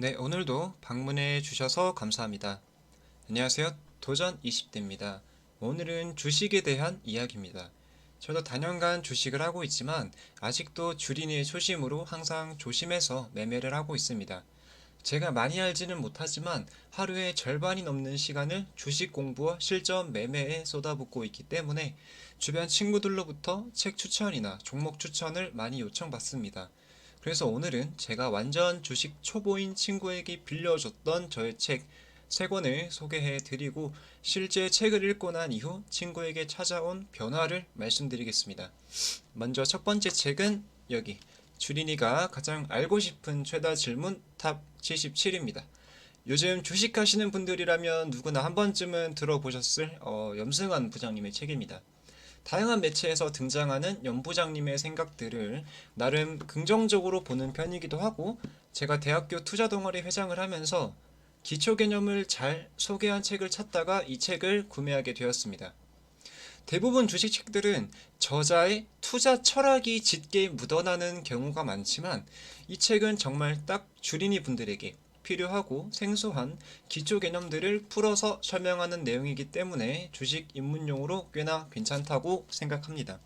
네, 오늘도 방문해 주셔서 감사합니다. 안녕하세요. 도전 20대입니다. 오늘은 주식에 대한 이야기입니다. 저도 단연간 주식을 하고 있지만 아직도 주린이의 초심으로 항상 조심해서 매매를 하고 있습니다. 제가 많이 알지는 못하지만 하루의 절반이 넘는 시간을 주식 공부와 실전 매매에 쏟아붓고 있기 때문에 주변 친구들로부터 책 추천이나 종목 추천을 많이 요청받습니다. 그래서 오늘은 제가 완전 주식 초보인 친구에게 빌려줬던 저의 책 세 권을 소개해 드리고 실제 책을 읽고 난 이후 친구에게 찾아온 변화를 말씀드리겠습니다. 먼저 첫 번째 책은 여기 주린이가 가장 알고 싶은 최다 질문 탑 77입니다. 요즘 주식하시는 분들이라면 누구나 한 번쯤은 들어보셨을 어, 염승환 부장님의 책입니다. 다양한 매체에서 등장하는 염 부장님의 생각들을 나름 긍정적으로 보는 편이기도 하고 제가 대학교 투자 동아리 회장을 하면서 기초 개념을 잘 소개한 책을 찾다가 이 책을 구매하게 되었습니다. 대부분 주식 책들은 저자의 투자 철학이 짙게 묻어나는 경우가 많지만 이 책은 정말 딱 주린이 분들에게 필요하고 생소한 기초 개념들을 풀어서 설명하는 내용이기 때문에 주식 입문용으로 꽤나 괜찮다고 생각합니다.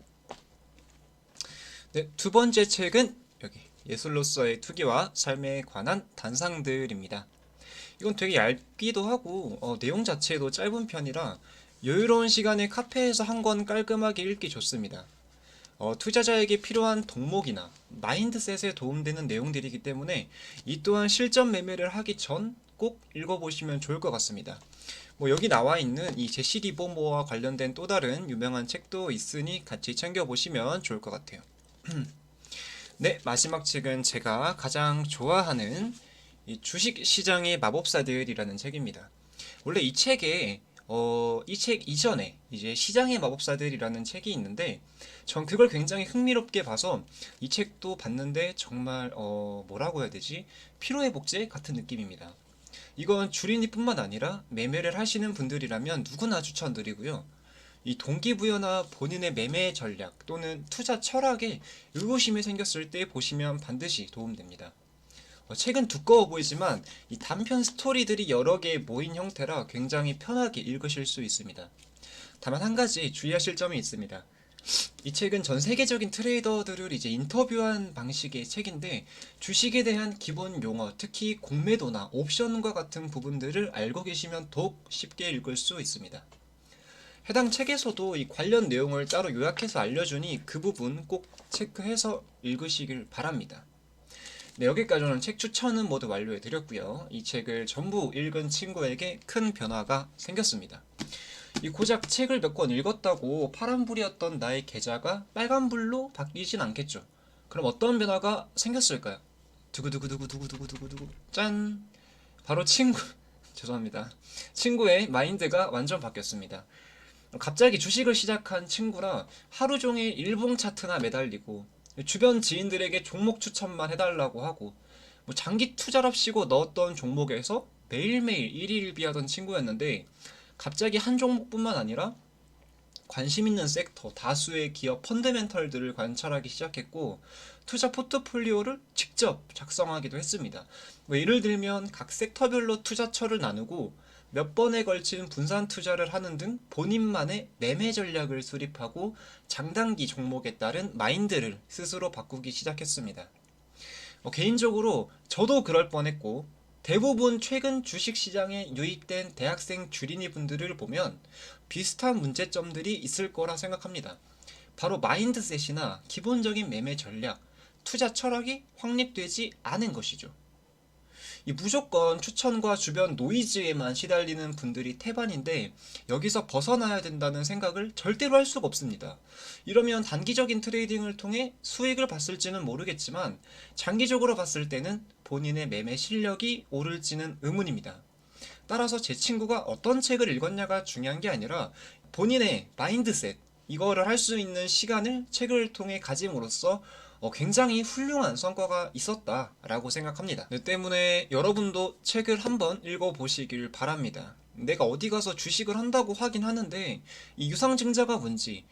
네, 두 번째 책은 여기 예술로서의 투기와 삶에 관한 단상들입니다. 이건 되게 얇기도 하고 어, 내용 자체도 짧은 편이라 여유로운 시간에 카페에서 한 권 깔끔하게 읽기 좋습니다. 어, 투자자에게 필요한 덕목이나 마인드셋에 도움되는 내용들이기 때문에 이 또한 실전 매매를 하기 전 꼭 읽어보시면 좋을 것 같습니다. 뭐 여기 나와 있는 이 제시 리버모어와 관련된 또 다른 유명한 책도 있으니 같이 챙겨보시면 좋을 것 같아요. 네, 마지막 책은 제가 가장 좋아하는 이 주식 시장의 마법사들이라는 책입니다. 원래 이 책에 어, 이 책 이전에 이제 시장의 마법사들이라는 책이 있는데 전 그걸 굉장히 흥미롭게 봐서 이 책도 봤는데 정말 어, 뭐라고 해야 되지? 피로회 복제 같은 느낌입니다. 이건 주린이뿐만 아니라 매매를 하시는 분들이라면 누구나 추천드리고요. 이 동기부여나 본인의 매매 전략 또는 투자 철학에 의구심이 생겼을 때 보시면 반드시 도움됩니다. 어, 책은 두꺼워 보이지만 이 단편 스토리들이 여러 개 모인 형태라 굉장히 편하게 읽으실 수 있습니다. 다만 한 가지 주의하실 점이 있습니다. 이 책은 전 세계적인 트레이더들을 이제 인터뷰한 방식의 책인데 주식에 대한 기본 용어, 특히 공매도나 옵션과 같은 부분들을 알고 계시면 더욱 쉽게 읽을 수 있습니다. 해당 책에서도 이 관련 내용을 따로 요약해서 알려주니 그 부분 꼭 체크해서 읽으시길 바랍니다. 네, 여기까지 오늘 책 추천은 모두 완료해 드렸고요. 이 책을 전부 읽은 친구에게 큰 변화가 생겼습니다. 이 고작 책을 몇 권 읽었다고 파란불이었던 나의 계좌가 빨간불로 바뀌진 않겠죠. 그럼 어떤 변화가 생겼을까요? 두구두구두구두구두구두구두구 짠! 바로 친구 죄송합니다. 친구의 마인드가 완전 바뀌었습니다. 갑자기 주식을 시작한 친구라 하루 종일 일봉 차트나 매달리고 주변 지인들에게 종목 추천만 해달라고 하고 뭐 장기 투자랍시고 넣었던 종목에서 매일매일 일일비하던 친구였는데 갑자기 한 종목뿐만 아니라 관심 있는 섹터 다수의 기업 펀드멘털들을 관찰하기 시작했고 투자 포트폴리오를 직접 작성하기도 했습니다. 뭐 예를 들면 각 섹터별로 투자처를 나누고 몇 번에 걸친 분산 투자를 하는 등 본인만의 매매 전략을 수립하고 장단기 종목에 따른 마인드를 스스로 바꾸기 시작했습니다. 뭐 개인적으로 저도 그럴 뻔했고 대부분 최근 주식 시장에 유입된 대학생 주린이 분들을 보면 비슷한 문제점들이 있을 거라 생각합니다. 바로 마인드셋이나 기본적인 매매 전략, 투자 철학이 확립되지 않은 것이죠. 이 무조건 추천과 주변 노이즈에만 시달리는 분들이 태반인데 여기서 벗어나야 된다는 생각을 절대로 할 수가 없습니다. 이러면 단기적인 트레이딩을 통해 수익을 봤을지는 모르겠지만 장기적으로 봤을 때는 본인의 매매 실력이 오를지는 의문입니다. 따라서 제 친구가 어떤 책을 읽었냐가 중요한 게 아니라 본인의 마인드셋 이거를 할 수 있는 시간을 책을 통해 가짐으로써 어, 굉장히 훌륭한 성과가 있었다라고 생각합니다. 네, 때문에 여러분도 책을 한번 읽어보시길 바랍니다. 내가 어디 가서 주식을 한다고 하긴 하는데 이 유상증자가 뭔지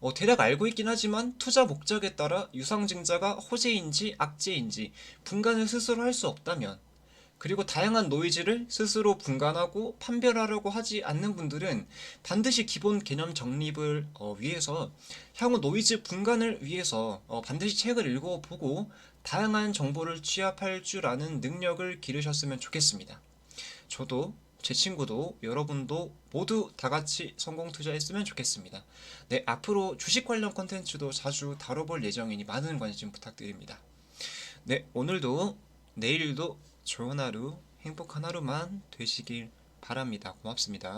어, 대략 알고 있긴 하지만 투자 목적에 따라 유상증자가 호재인지 악재인지 분간을 스스로 할 수 없다면 그리고 다양한 노이즈를 스스로 분간하고 판별하려고 하지 않는 분들은 반드시 기본 개념 정립을 어, 위해서 향후 노이즈 분간을 위해서 어, 반드시 책을 읽어보고 다양한 정보를 취합할 줄 아는 능력을 기르셨으면 좋겠습니다. 저도 제 친구도 여러분도 모두 다 같이 성공 투자했으면 좋겠습니다. 네, 앞으로 주식 관련 컨텐츠도 자주 다뤄볼 예정이니 많은 관심 부탁드립니다. 네, 오늘도 내일도 좋은 하루, 행복한 하루만 되시길 바랍니다. 고맙습니다.